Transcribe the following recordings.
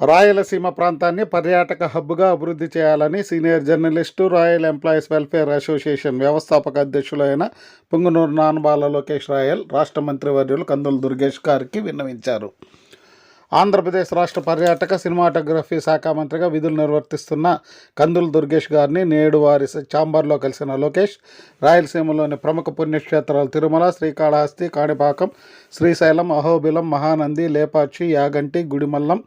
రాయలసీమ ప్రాంతాన్ని పర్యాటక హబ్గా అభివృద్ధి చేయాలని senior journalist Rayal employees welfare association వ్యవస్థాపక అధ్యక్షులైన పుంగునూరు నానబాల లోకేష్ రాయల్ రాష్ట్ర మంత్రివర్యులు కందుల దుర్గేష్ గారికి విన్నవించారు. ఆంధ్రప్రదేశ్ రాష్ట్ర పర్యాటక సినిమాటోగ్రఫీ శాఖ మంత్రిగా విధులు నిర్వర్తిస్తున్న కందుల దుర్గేష్ గారిని నేడు వారి ఛాంబర్లో కలిసిన లోకేష్ రాయలసీమలోని ప్రముఖ పుణ్యక్షేత్రాలు తిరుమల శ్రీకాళహస్తి కాణిపాకం శ్రీశైలం అహోబిలం మహానంది లేపాక్షి యాగంటి గుడిమల్లం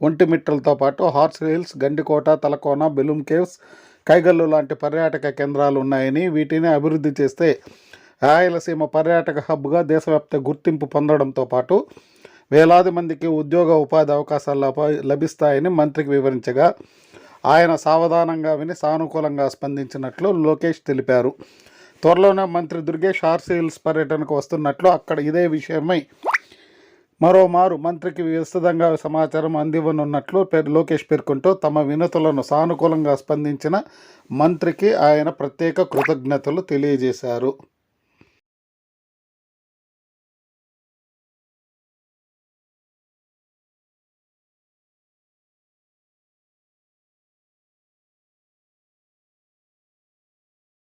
ఒంటిమిట్టలతో పాటు horse hills Gandikota Talakona Belum caves Kaigal లాంటి పర్యాటక కేంద్రాలు ఉన్నాయని వీటిని అభివృద్ధి చేస్తే రాయలసీమ పర్యాటక హబ్గా దేశవ్యాప్త గుర్తింపు పొందడంతో పాటు వేలాది మందికి ఉద్యోగ ఉపాధి అవకాశాలు లభ- లభిస్తాయని మంత్రికి వివరించగా ఆయన సావధానంగా విని సానుకూలంగా స్పందించినట్లు లోకేష్ తెలిపారు. త్వరలోనే మంత్రి దుర్గేష్ హార్స్ హిల్స్ పర్యటనకు వస్తున్నట్లు అక్కడ ఇదే విషయమై మరోమారు మంత్రికి విస్తృతంగా సమాచారం అందివ్వనున్నట్లు లోకేష్ పేర్కొంటూ తమ వినతులను సానుకూలంగా స్పందించిన మంత్రికి ఆయన ప్రత్యేక కృతజ్ఞతలు తెలియజేశారు.